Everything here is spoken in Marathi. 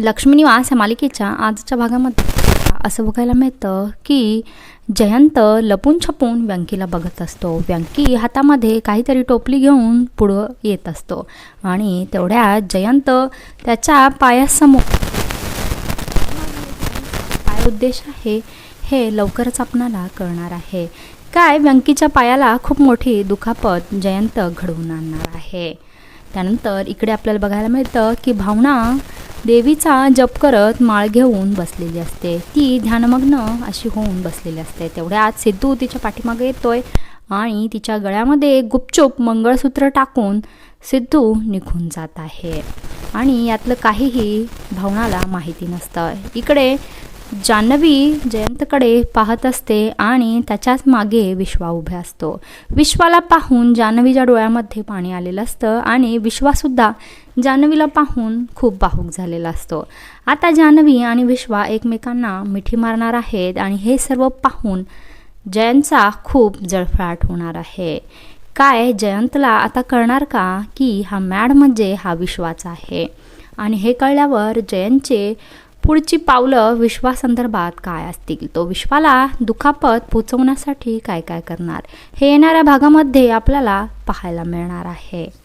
लक्ष्मीनिवास या मालिकेच्या आजच्या भागामध्ये. असं बघायला मिळतं की जयंत लपून छपून व्यंकीला बघत असतो. व्यंकी हातामध्ये काहीतरी टोपली घेऊन पुढं येत असतो. आणि तेवढ्यात जयंत त्याच्या पायासमोर काय उद्देश आहे हे लवकरच आपणाला कळणार आहे. काय व्यंकीच्या पायाला खूप मोठी दुखापत जयंत घडवून आणणार आहे. त्यानंतर इकडे आपल्याला बघायला मिळतं की भावना देवीचा जप करत माळ घेऊन बसलेली असते. ती ध्यानमग्न अशी होऊन बसलेली असते. तेवढ्यात सिद्धू तिच्या पाठीमागे येतोय आणि तिच्या गळ्यामध्ये गुपचूप मंगळसूत्र टाकून सिद्धू निघून जात आहे. आणि यातलं काहीही भावनाला माहिती नसतं. इकडे जान्हवी जयंतकडे पाहत असते आणि त्याच्याच मागे विश्वा उभे असतो. विश्वाला पाहून जान्हवीच्या डोळ्यामध्ये पाणी आलेलं असतं आणि विश्वासुद्धा जान्हवीला पाहून खूप भावूक झालेला असतो. आता जान्हवी आणि विश्वा एकमेकांना मिठी मारणार आहेत आणि हे सर्व पाहून जयंतचा खूप जळफळाट होणार आहे. काय जयंतला आता कळणार का की हा मॅड म्हणजे हा विश्वाचा आहे? आणि हे कळल्यावर जयंतचे पुढची पावलं विश्वासंदर्भात काय असतील? तो विश्वाला दुखापत पोचवण्यासाठी काय काय करणार? हे येणाऱ्या भागामध्ये आपल्याला पाहायला मिळणार आहे.